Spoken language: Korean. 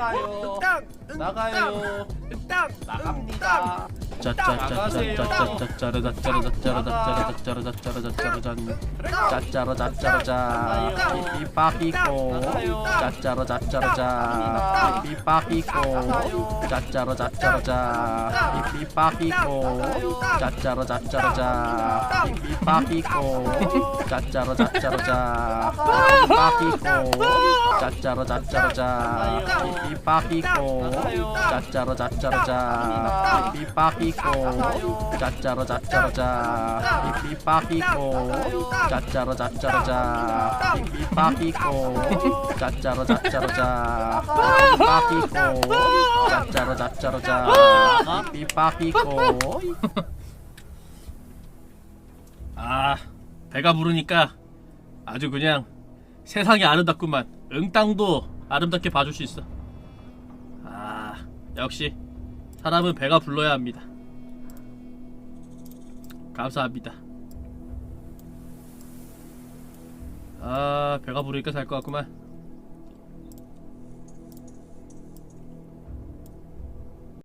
나가요. 응당 나가요. 나갑니다. 짜짜로자 삐삐빠삐꼬 짜짜로 짜짜로자 삐삐빠삐꼬 짜짜로 짜짜로자 삐삐빠삐꼬 짜짜로 짜짜로자 삐삐빠삐꼬 짜짜로 짜짜로자 삐삐빠삐꼬 짜짜로 짜짜로자. 삐삐빠삐꼬. 짜짜로 짜짜로자. 삐삐빠삐꼬. 짜짜로 짜짜로자. 삐삐빠삐꼬. 짜짜로 짜짜로자. 삐삐빠삐꼬. 짜짜로 짜짜로자. 삐삐빠삐꼬. 짜짜로 짜짜로자. 삐삐빠삐꼬. 아 배가 부르니까 아주 그냥 세상이 아름답구만. 응땅도 아름답게 봐줄 수 있어. 아 역시 사람은 배가 불러야 합니다. 감사합니다. 아 배가 부르니까 살 것 같구만